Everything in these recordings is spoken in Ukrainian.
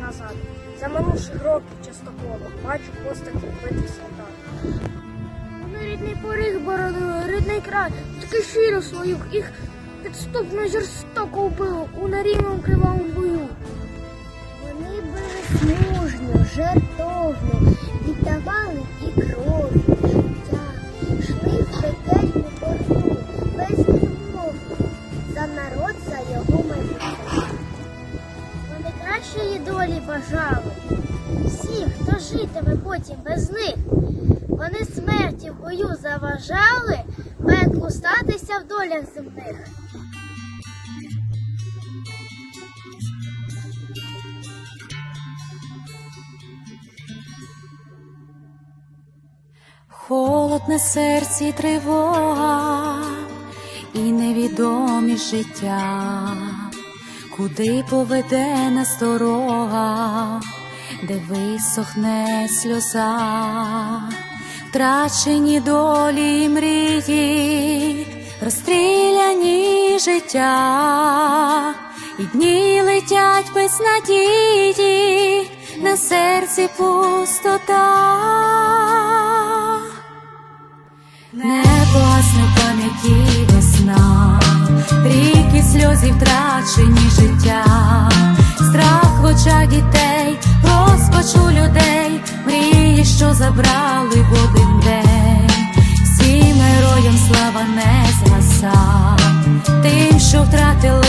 назад. За минувших років частоколо бачу постаті вбитих солдат. Вони рідний поріг боронили, рідний край, таки щиро своїх їх підступно жорстоко вбили у нерівному кривавому бою. Вони безмужньо, жертовно віддавали і кров, Вони долі бажали. Всі, хто житиме потім без них. Вони смерті в бою заважали, пеклу статися в долях земних. Холод на серці тривога і невідомість життя, куди поведе нас дорога, де висохне сльоза, втрачені долі і мрії, розстріляні життя, і дні летять без надії, на серці пустота. Не власне в пам'яті весна, ріки сльозів втрачені життя, страх в очах дітей, розпачу людей, мрії, що забрали в один день, всім героям слава не згаса, тим, що втратили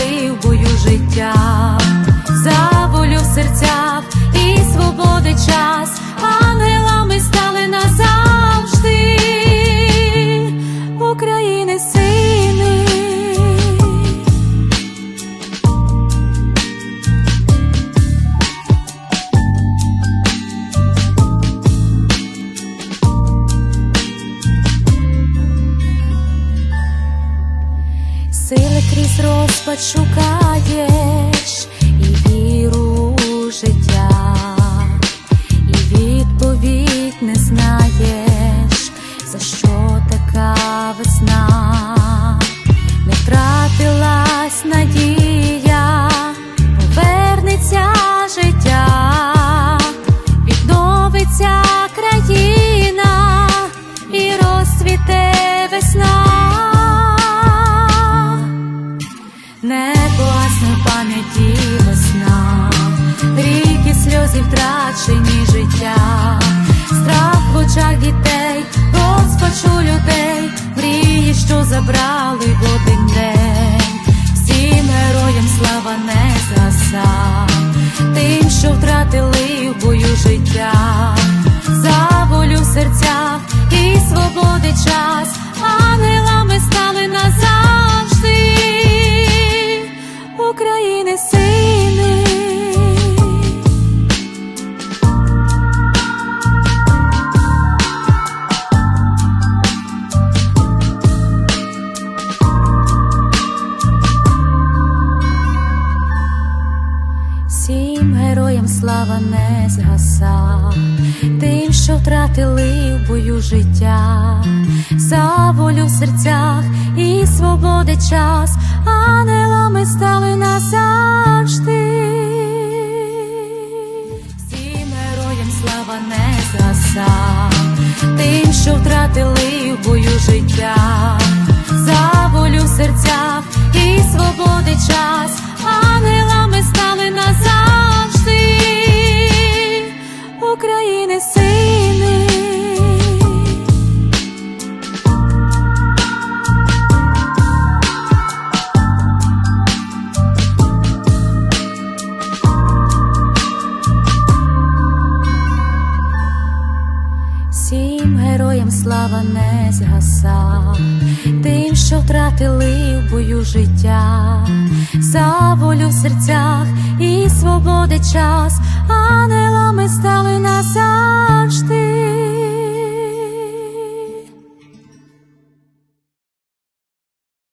Сили крізь розпад шукаєш розпачу людей, мрії, що забрали в один день, Всім героям слава не згаса, тим, що втратили в бою життя, за волю в серцях і свободи час, ангелами стали назавжди. Всім героям слава не згаса, тим, що втратили в бою життя, за волю в серцях і свободи час, ангелами Всім героям слава не згаса, тим, що втратили в бою життя, за волю в серцях і свободи час, ангелами стали назавжди.